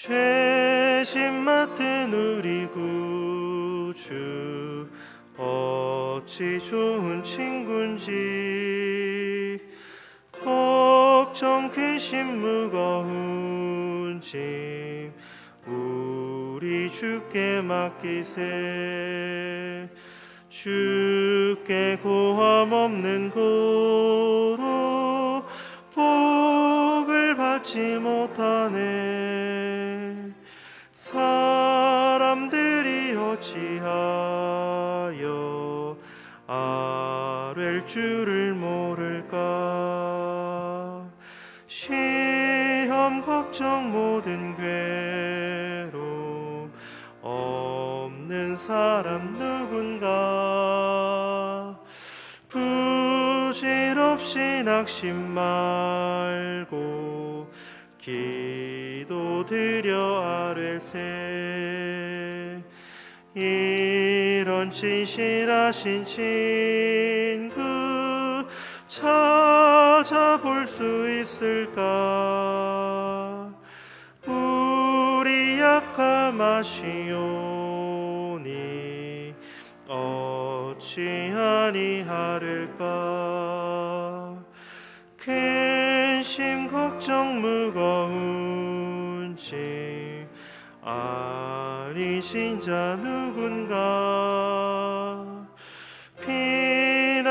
죄심 맡은 우리 구주 어찌 좋은 친군지. 걱정 근심 무거운 짐 우리 주께 맡기세. 주께 고함 없는 고 줄을 모를까? 시험 걱정 모든 괴로 없는 사람 누군가? 부질없이 낙심 말고 기도드려 아뢰세. 이런 진실하신 친구 찾아볼 수 있을까? 우리 약함하시오니 어찌하니 하릴까? 근심 걱정 무거운 짐 아니신 자 누군가? 피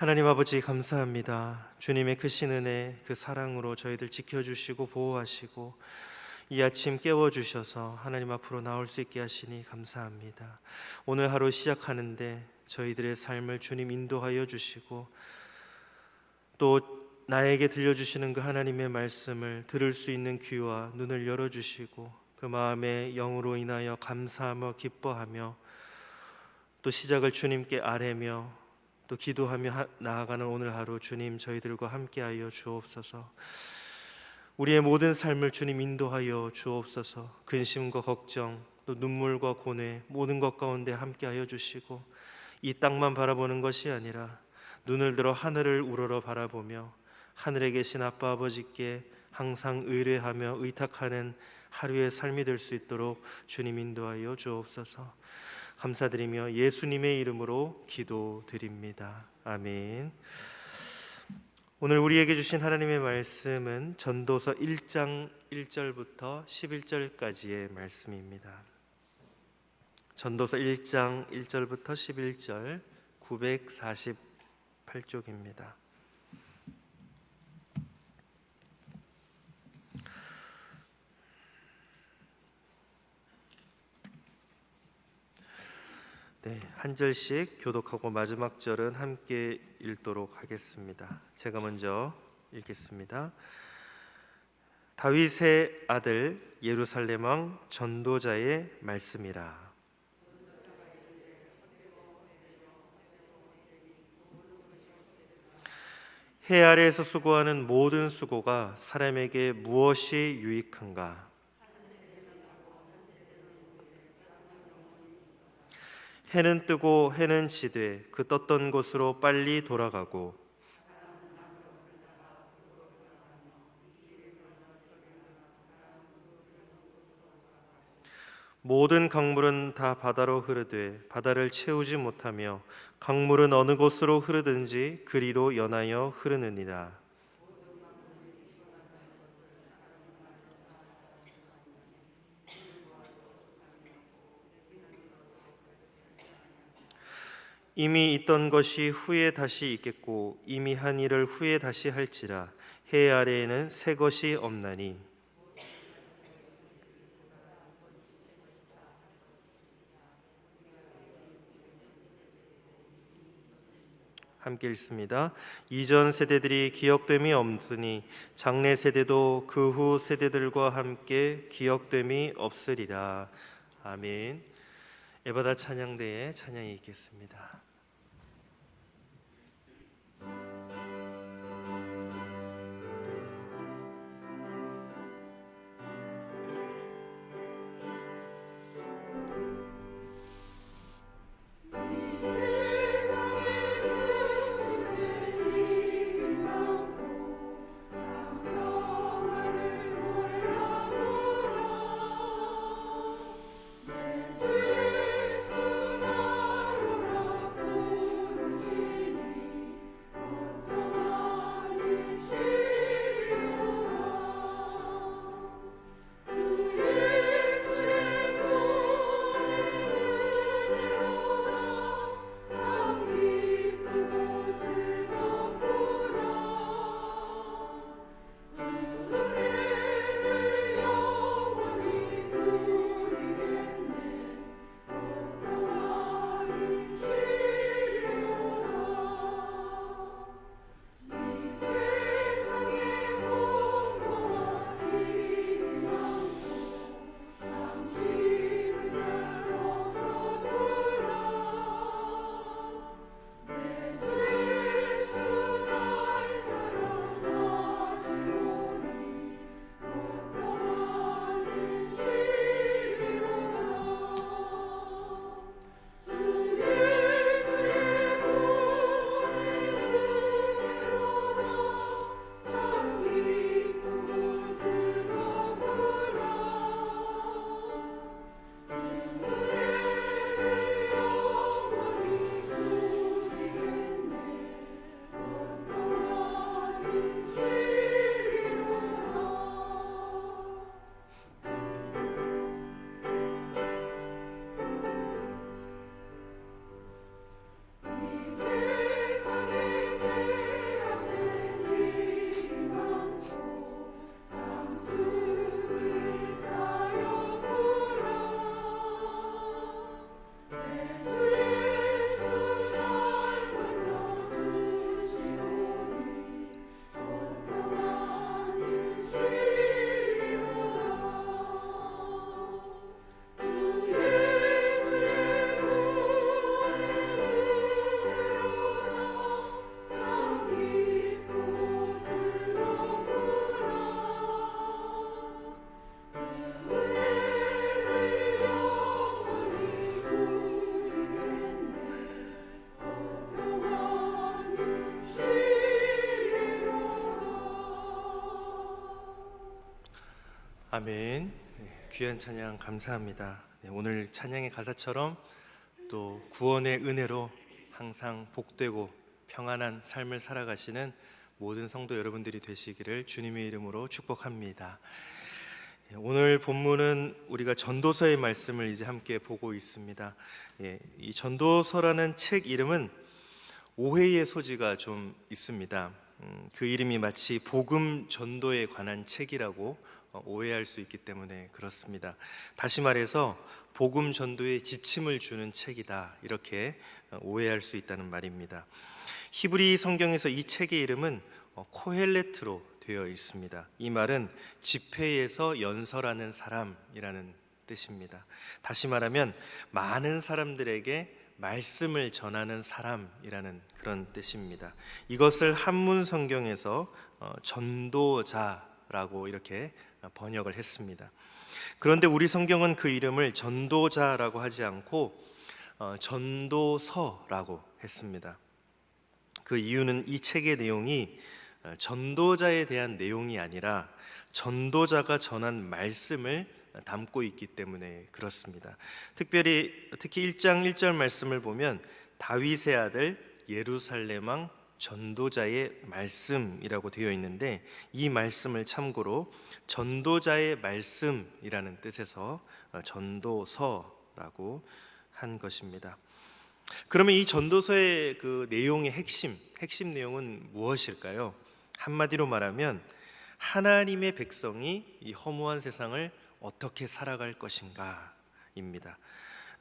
하나님 아버지 감사합니다. 주님의 크신 은혜, 그 사랑으로 저희들 지켜주시고 보호하시고 이 아침 깨워주셔서 하나님 앞으로 나올 수 있게 하시니 감사합니다. 오늘 하루 시작하는데 저희들의 삶을 주님 인도하여 주시고 또 나에게 들려주시는 그 하나님의 말씀을 들을 수 있는 귀와 눈을 열어주시고 그 마음의 영으로 인하여 감사하며 기뻐하며 또 시작을 주님께 아뢰며 또 기도하며 하- 나아가는 오늘 하루 주님 저희들과 함께하여 주옵소서. 우리의 모든 삶을 주님 인도하여 주옵소서. 근심과 걱정 또 눈물과 고뇌 모든 것 가운데 함께하여 주시고 이 땅만 바라보는 것이 아니라 눈을 들어 하늘을 우러러 바라보며 하늘에 계신 아빠 아버지께 항상 의뢰하며 의탁하는 하루의 삶이 될 수 있도록 주님 인도하여 주옵소서. 감사드리며 예수님의 이름으로 기도드립니다. 아멘. 오늘 우리에게 주신 하나님의 말씀은 전도서 1장 1절부터 11절까지의 말씀입니다. 전도서 1장 1절부터 11절 948쪽입니다. 네, 한 절씩 교독하고 마지막 절은 함께 읽도록 하겠습니다. 제가 먼저 읽겠습니다. 다윗의 아들 예루살렘 왕 전도자의 말씀이라. 해 아래에서 수고하는 모든 수고가 사람에게 무엇이 유익한가? 해는 뜨고 해는 지되 그 떴던 곳으로 빨리 돌아가고 모든 강물은 다 바다로 흐르되 바다를 채우지 못하며 강물은 어느 곳으로 흐르든지 그리로 연하여 흐르느니라. 이미 있던 것이 후에 다시 있겠고 이미 한 일을 후에 다시 할지라 해 아래에는 새 것이 없나니 함께 읽습니다. 이전 세대들이 기억됨이 없으니 장래 세대도 그 후 세대들과 함께 기억됨이 없으리라. 아멘. 에바다 찬양대에 찬양이 있겠습니다. 아멘. 네, 귀한 찬양 감사합니다. 네, 오늘 찬양의 가사처럼 또 구원의 은혜로 항상 복되고 평안한 삶을 살아가시는 모든 성도 여러분들이 되시기를 주님의 이름으로 축복합니다. 예, 오늘 본문은 우리가 전도서의 말씀을 이제 함께 보고 있습니다. 예, 이 전도서라는 책 이름은 오해의 소지가 좀 있습니다. 음, 그 이름이 마치 복음 전도에 관한 책이라고 어, 오해할 수 있기 때문에 그렇습니다. 다시 말해서 복음 전도에 지침을 주는 책이다 이렇게 어, 오해할 수 있다는 말입니다. 히브리 성경에서 이 책의 이름은 어, 코헬레트로 되어 있습니다. 이 말은 집회에서 연설하는 사람이라는 뜻입니다. 다시 말하면 많은 사람들에게 말씀을 전하는 사람이라는 그런 뜻입니다. 이것을 한문 성경에서 어, 전도자 라고 이렇게 번역을 했습니다. 그런데 우리 성경은 그 이름을 전도자라고 하지 않고 어, 전도서라고 했습니다. 그 이유는 이 책의 내용이 어, 전도자에 대한 내용이 아니라 전도자가 전한 말씀을 담고 있기 때문에 그렇습니다. 특별히 특히 1장 1절 말씀을 보면 다윗의 아들 예루살렘 왕 전도자의 말씀이라고 되어 있는데 이 말씀을 참고로 전도자의 말씀이라는 뜻에서 어, 전도서라고 한 것입니다. 그러면 이 전도서의 그 내용의 핵심, 핵심 내용은 무엇일까요? 한마디로 말하면 하나님의 백성이 이 허무한 세상을 어떻게 살아갈 것인가입니다.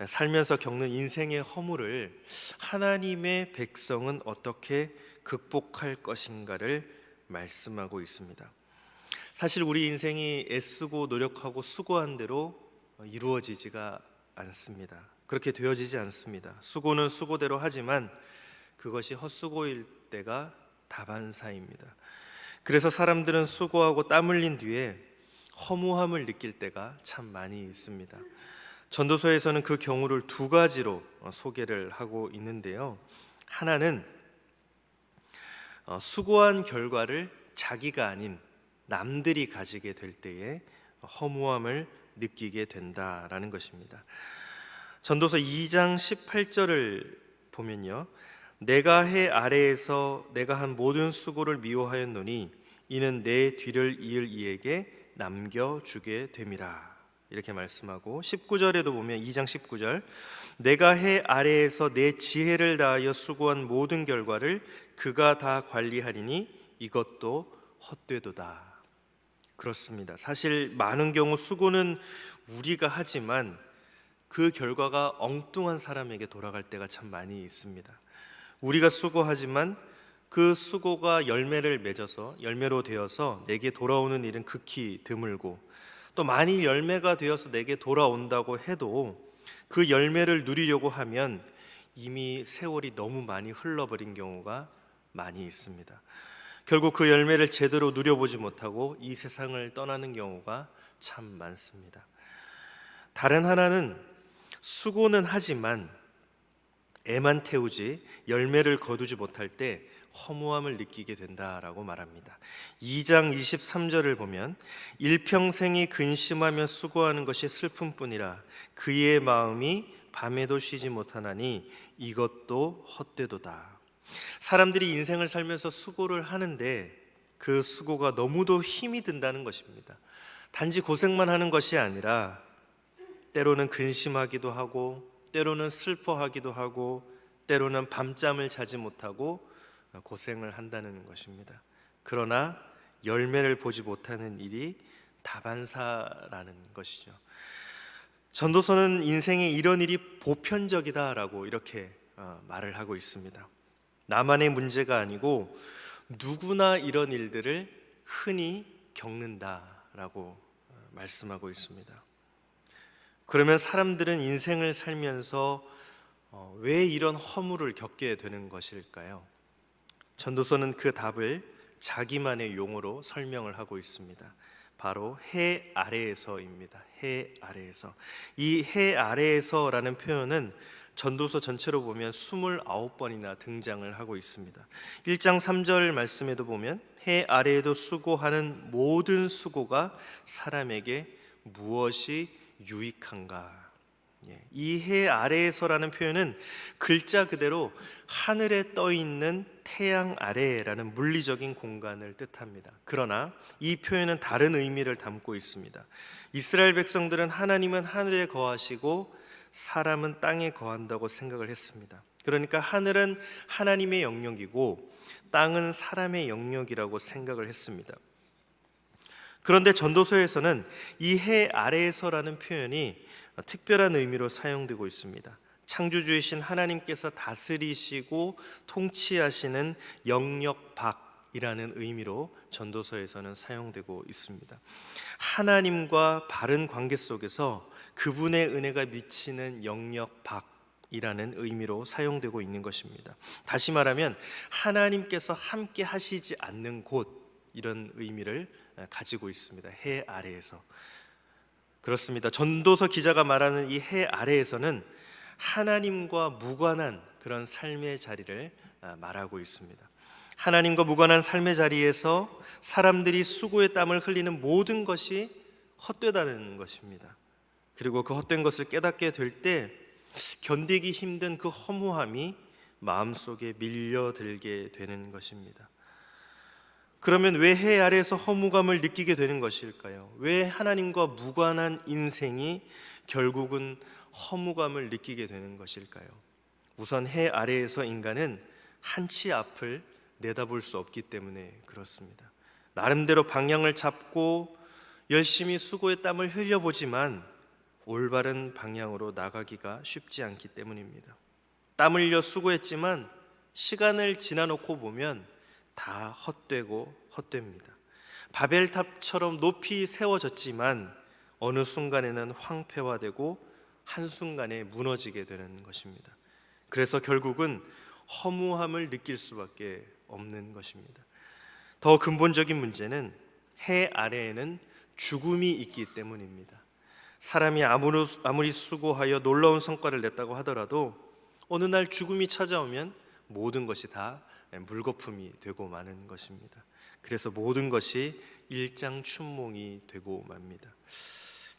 살면서 겪는 인생의 허물을 하나님의 백성은 어떻게 극복할 것인가를 말씀하고 있습니다. 사실 우리 인생이 애쓰고 노력하고 수고한 대로 이루어지지가 않습니다. 그렇게 되어지지 않습니다. 수고는 수고대로 하지만 그것이 헛수고일 때가 다반사입니다. 그래서 사람들은 수고하고 땀 흘린 뒤에 허무함을 느낄 때가 참 많이 있습니다. 전도서에서는 그 경우를 두 가지로 어, 소개를 하고 있는데요. 하나는 어, 수고한 결과를 자기가 아닌 남들이 가지게 될 때에 허무함을 느끼게 된다라는 것입니다. 전도서 2장 18절을 보면요. 내가 해 아래에서 내가 한 모든 수고를 미워하였노니 이는 내 뒤를 이을 이에게 남겨 주게 됨이라. 이렇게 말씀하고 19절에도 보면 2장 19절 내가 해 아래에서 내 지혜를 다하여 수고한 모든 결과를 그가 다 관리하리니 이것도 헛되도다. 그렇습니다. 사실 많은 경우 수고는 우리가 하지만 그 결과가 엉뚱한 사람에게 돌아갈 때가 참 많이 있습니다. 우리가 수고하지만 그 수고가 열매를 맺어서 열매로 되어서 내게 돌아오는 일은 극히 드물고 또 만일 열매가 되어서 내게 돌아온다고 해도 그 열매를 누리려고 하면 이미 세월이 너무 많이 흘러버린 경우가 많이 있습니다. 결국 그 열매를 제대로 누려보지 못하고 이 세상을 떠나는 경우가 참 많습니다. 다른 하나는 수고는 하지만 애만 태우지 열매를 거두지 못할 때 허무함을 느끼게 된다라고 말합니다. 2장 23절을 보면 일평생이 근심하며 수고하는 것이 슬픔뿐이라 그의 마음이 밤에도 쉬지 못하나니 이것도 헛되도다. 사람들이 인생을 살면서 수고를 하는데 그 수고가 너무도 힘이 든다는 것입니다. 단지 고생만 하는 것이 아니라 때로는 근심하기도 하고 때로는 슬퍼하기도 하고 때로는 밤잠을 자지 못하고 고생을 한다는 것입니다. 그러나 열매를 보지 못하는 일이 다반사라는 것이죠. 전도서는 인생에 이런 일이 보편적이다라고 이렇게 어, 말을 하고 있습니다. 나만의 문제가 아니고 누구나 이런 일들을 흔히 겪는다라고 어, 말씀하고 있습니다. 그러면 사람들은 인생을 살면서 어, 왜 이런 허물을 겪게 되는 것일까요? 전도서는 그 답을 자기만의 용어로 설명을 하고 있습니다. 바로 해 아래에서입니다. 해 아래에서. 이 해 아래에서라는 표현은 전도서 전체로 보면 29번이나 등장을 하고 있습니다. 1장 3절 말씀에도 보면 해 아래에도 수고하는 모든 수고가 사람에게 무엇이 유익한가 예, 이 해 아래에서라는 표현은 글자 그대로 하늘에 떠 있는 태양 아래라는 물리적인 공간을 뜻합니다. 그러나 이 표현은 다른 의미를 담고 있습니다. 이스라엘 백성들은 하나님은 하늘에 거하시고 사람은 땅에 거한다고 생각을 했습니다. 그러니까 하늘은 하나님의 영역이고 땅은 사람의 영역이라고 생각을 했습니다. 그런데 전도서에서는 이 해 아래에서라는 표현이 특별한 의미로 사용되고 있습니다. 창조주이신 하나님께서 다스리시고 통치하시는 영역 밖 이라는 의미로 전도서에서는 사용되고 있습니다. 하나님과 바른 관계 속에서 그분의 은혜가 미치는 영역 밖 이라는 의미로 사용되고 있는 것입니다. 다시 말하면 하나님께서 함께 하시지 않는 곳 이런 의미를 가지고 있습니다. 해 아래에서 그렇습니다. 전도서 기자가 말하는 이 해 아래에서는 하나님과 무관한 그런 삶의 자리를 아, 말하고 있습니다. 하나님과 무관한 삶의 자리에서 사람들이 수고의 땀을 흘리는 모든 것이 헛되다는 것입니다. 그리고 그 헛된 것을 깨닫게 될 때 견디기 힘든 그 허무함이 마음속에 밀려들게 되는 것입니다. 그러면 왜 해 아래에서 허무감을 느끼게 되는 것일까요? 왜 하나님과 무관한 인생이 결국은 허무감을 느끼게 되는 것일까요? 우선 해 아래에서 인간은 한치 앞을 내다볼 수 없기 때문에 그렇습니다. 나름대로 방향을 잡고 열심히 수고의 땀을 흘려보지만 올바른 방향으로 나가기가 쉽지 않기 때문입니다. 땀 흘려 수고했지만 시간을 지나놓고 보면 다 헛되고 헛됩니다. 바벨탑처럼 높이 세워졌지만 어느 순간에는 황폐화되고 한순간에 무너지게 되는 것입니다. 그래서 결국은 허무함을 느낄 수밖에 없는 것입니다. 더 근본적인 문제는 해 아래에는 죽음이 있기 때문입니다. 사람이 아무리, 수고하여 놀라운 성과를 냈다고 하더라도 어느 날 죽음이 찾아오면 모든 것이 다 물거품이 되고 마는 것입니다. 그래서 모든 것이 일장춘몽이 되고 맙니다.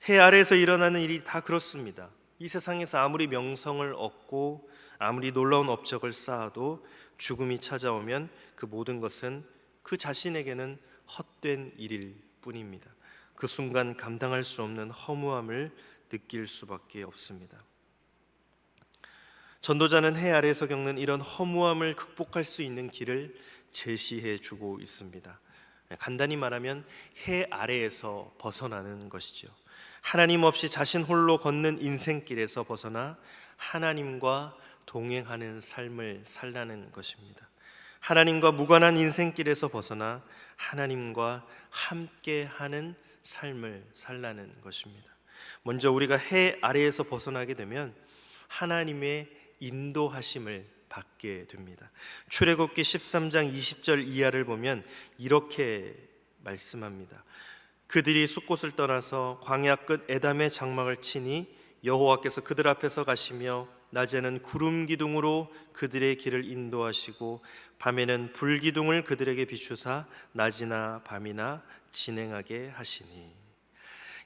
해 아래에서 일어나는 일이 다 그렇습니다. 이 세상에서 아무리 명성을 얻고 아무리 놀라운 업적을 쌓아도 죽음이 찾아오면 그 모든 것은 그 자신에게는 헛된 일일 뿐입니다. 그 순간 감당할 수 없는 허무함을 느낄 수밖에 없습니다. 전도자는 해 아래에서 겪는 이런 허무함을 극복할 수 있는 길을 제시해 주고 있습니다. 간단히 말하면 해 아래에서 벗어나는 것이죠. 하나님 없이 자신 홀로 걷는 인생길에서 벗어나 하나님과 동행하는 삶을 살라는 것입니다. 하나님과 무관한 인생길에서 벗어나 하나님과 함께하는 삶을 살라는 것입니다. 먼저 우리가 해 아래에서 벗어나게 되면 하나님의 인도하심을 받게 됩니다. 출애굽기 13장 20절 이하를 보면 이렇게 말씀합니다. 그들이 숲곳을 떠나서 광야 끝 에담의 장막을 치니 여호와께서 그들 앞에서 가시며 낮에는 구름 기둥으로 그들의 길을 인도하시고 밤에는 불 기둥을 그들에게 비추사 낮이나 밤이나 진행하게 하시니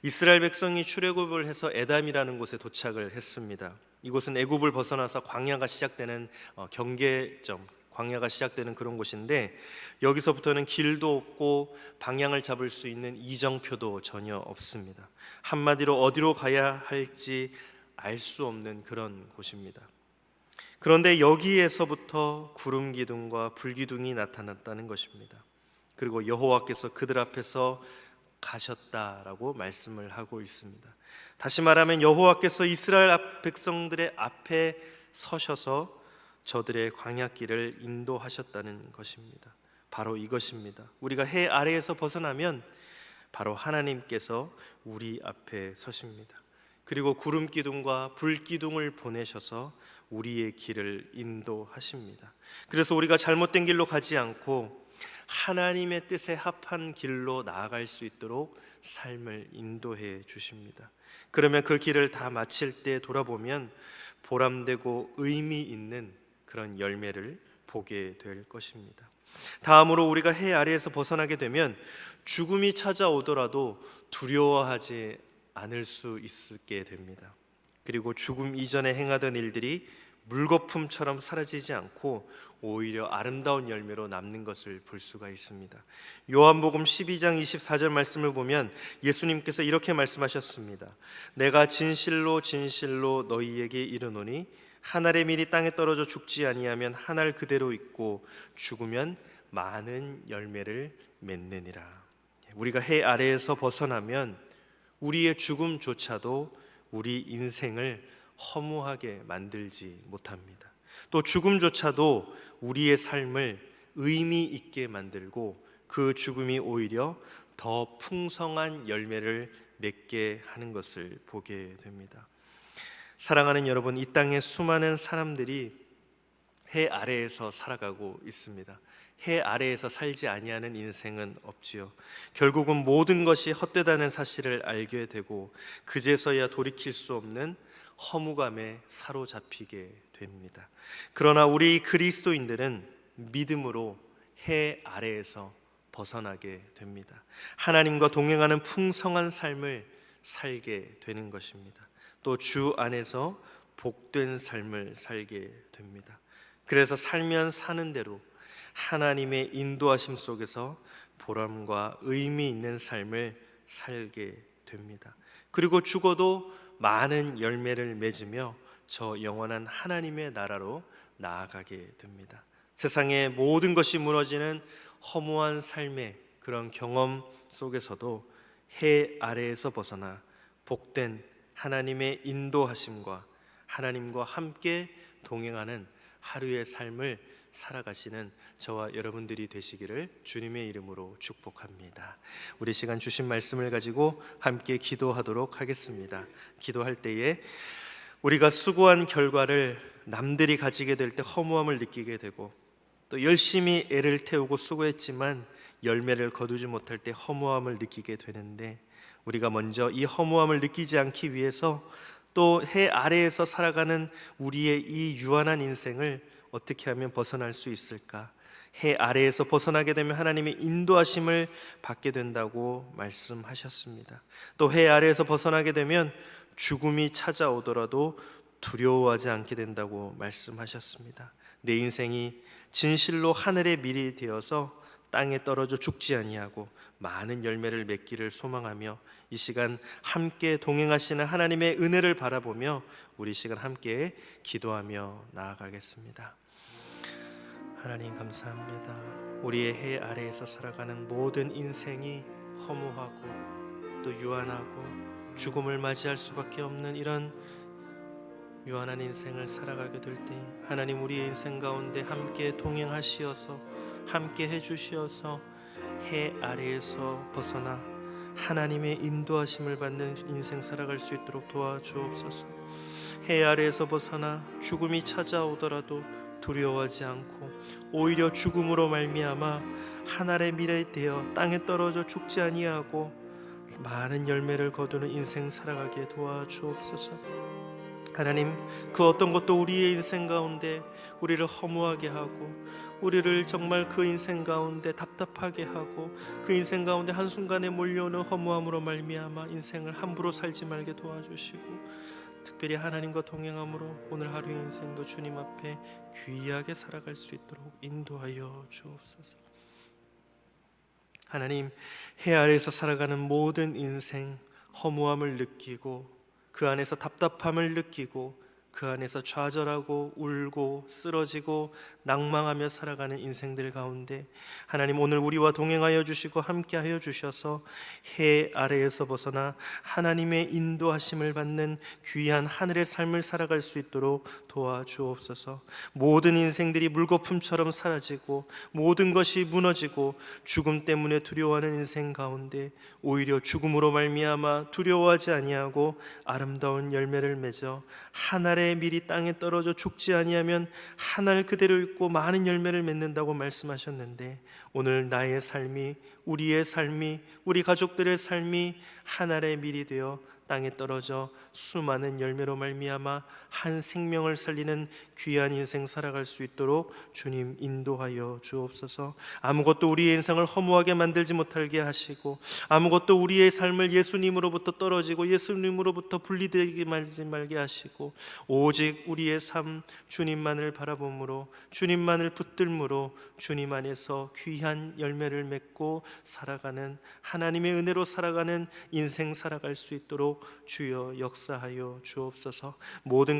이스라엘 백성이 출애굽을 해서 에담이라는 곳에 도착을 했습니다. 이곳은 애굽을 벗어나서 광야가 시작되는 어, 경계점, 광야가 시작되는 그런 곳인데 여기서부터는 길도 없고 방향을 잡을 수 있는 이정표도 전혀 없습니다. 한마디로 어디로 가야 할지 알 수 없는 그런 곳입니다. 그런데 여기에서부터 구름 기둥과 불 기둥이 나타났다는 것입니다. 그리고 여호와께서 그들 앞에서 가셨다라고 말씀을 하고 있습니다. 다시 말하면 여호와께서 이스라엘 백성들의 앞에 서셔서 저들의 광야길을 인도하셨다는 것입니다. 바로 이것입니다. 우리가 해 아래에서 벗어나면 바로 하나님께서 우리 앞에 서십니다. 그리고 구름 기둥과 불 기둥을 보내셔서 우리의 길을 인도하십니다. 그래서 우리가 잘못된 길로 가지 않고 하나님의 뜻에 합한 길로 나아갈 수 있도록 삶을 인도해 주십니다. 그러면 그 길을 다 마칠 때 돌아보면 보람되고 의미 있는 그런 열매를 보게 될 것입니다. 다음으로 우리가 해 아래에서 벗어나게 되면 죽음이 찾아오더라도 두려워하지 않을 수 있게 됩니다. 그리고 죽음 이전에 행하던 일들이 물거품처럼 사라지지 않고 오히려 아름다운 열매로 남는 것을 볼 수가 있습니다. 요한복음 12장 24절 말씀을 보면 예수님께서 이렇게 말씀하셨습니다. 내가 진실로 진실로 너희에게 이르노니 한 알의 밀이 땅에 떨어져 죽지 아니하면 한 알 그대로 있고 죽으면 많은 열매를 맺느니라. 우리가 해 아래에서 벗어나면 우리의 죽음조차도 우리 인생을 허무하게 만들지 못합니다. 또 죽음조차도 우리의 삶을 의미 있게 만들고 그 죽음이 오히려 더 풍성한 열매를 맺게 하는 것을 보게 됩니다. 사랑하는 여러분, 이 땅에 수많은 사람들이 해 아래에서 살아가고 있습니다. 해 아래에서 살지 아니하는 인생은 없지요. 결국은 모든 것이 헛되다는 사실을 알게 되고 그제서야 돌이킬 수 없는 허무감에 사로잡히게 됩니다. 그러나 우리 그리스도인들은 믿음으로 해 아래에서 벗어나게 됩니다. 하나님과 동행하는 풍성한 삶을 살게 되는 것입니다. 또 주 안에서 복된 삶을 살게 됩니다. 그래서 살면 사는 대로 하나님의 인도하심 속에서 보람과 의미 있는 삶을 살게 됩니다. 그리고 죽어도 많은 열매를 맺으며 저 영원한 하나님의 나라로 나아가게 됩니다. 세상의 모든 것이 무너지는 허무한 삶의 그런 경험 속에서도 해 아래에서 벗어나 복된 하나님의 인도하심과 하나님과 함께 동행하는 하루의 삶을 살아가시는 저와 여러분들이 되시기를 주님의 이름으로 축복합니다. 우리 시간 주신 말씀을 가지고 함께 기도하도록 하겠습니다. 기도할 때에 우리가 수고한 결과를 남들이 가지게 될 때 허무함을 느끼게 되고 또 열심히 애를 태우고 수고했지만 열매를 거두지 못할 때 허무함을 느끼게 되는데 우리가 먼저 이 허무함을 느끼지 않기 위해서 또 해 아래에서 살아가는 우리의 이 유한한 인생을 어떻게 하면 벗어날 수 있을까? 해 아래에서 벗어나게 되면 하나님의 인도하심을 받게 된다고 말씀하셨습니다. 또 해 아래에서 벗어나게 되면 죽음이 찾아오더라도 두려워하지 않게 된다고 말씀하셨습니다. 내 인생이 진실로 하늘의 밀이 되어서 땅에 떨어져 죽지 아니하고 많은 열매를 맺기를 소망하며 이 시간 함께 동행하시는 하나님의 은혜를 바라보며 우리 시간 함께 기도하며 나아가겠습니다. 하나님 감사합니다. 우리의 해 아래에서 살아가는 모든 인생이 허무하고 또 유한하고 죽음을 맞이할 수밖에 없는 이런 유한한 인생을 살아가게 될 때 하나님 우리의 인생 가운데 함께 동행하시어서 함께 해주시어서 해 아래에서 벗어나 하나님의 인도하심을 받는 인생 살아갈 수 있도록 도와주옵소서. 해 아래에서 벗어나 죽음이 찾아오더라도 두려워하지 않고 오히려 죽음으로 말미암아 하늘의 미래 되어 땅에 떨어져 죽지 아니하고 많은 열매를 거두는 인생 살아가게 도와주옵소서. 하나님 그 어떤 것도 우리의 인생 가운데 우리를 허무하게 하고 우리를 정말 그 인생 가운데 답답하게 하고 그 인생 가운데 한순간에 몰려오는 허무함으로 말미암아 인생을 함부로 살지 말게 도와주시고 특별히 하나님과 동행함으로 오늘 하루의 인생도 주님 앞에 귀하게 살아갈 수 있도록 인도하여 주옵소서. 하나님 해 아래에서 살아가는 모든 인생 허무함을 느끼고 그 안에서 답답함을 느끼고 그 안에서 좌절하고 울고 쓰러지고 낭망하며 살아가는 인생들 가운데 하나님 오늘 우리와 동행하여 주시고 함께하여 주셔서 해 아래에서 벗어나 하나님의 인도하심을 받는 귀한 하늘의 삶을 살아갈 수 있도록 도와주옵소서. 모든 인생들이 물거품처럼 사라지고 모든 것이 무너지고 죽음 때문에 두려워하는 인생 가운데 오히려 죽음으로 말미암아 두려워하지 아니하고 아름다운 열매를 맺어 하늘의 밀이 땅에 떨어져 죽지 아니하면 하늘 그대로 있고 많은 열매를 맺는다고 말씀하셨는데 오늘 나의 삶이 우리의 삶이 우리 가족들의 삶이 하늘의 밀이 되어 땅에 떨어져 수많은 열매로 말미암아 한 생명을 살리는 귀한 인생 살아갈 수 있도록 주님 인도하여 주옵소서. 아무것도 우리의 인생을 허무하게 만들지 못하게 하시고 아무것도 우리의 삶을 예수님으로부터 떨어지고 예수님으로부터 분리되게 말지 말게 하시고 오직 우리의 삶 주님만을 바라봄으로 주님만을 붙들므로 주님 안에서 귀한 열매를 맺고 살아가는 하나님의 은혜로 살아가는 인생 살아갈 수 있도록 주여 역사하여 주옵소서. 모든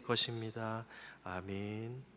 것입니다. 아멘.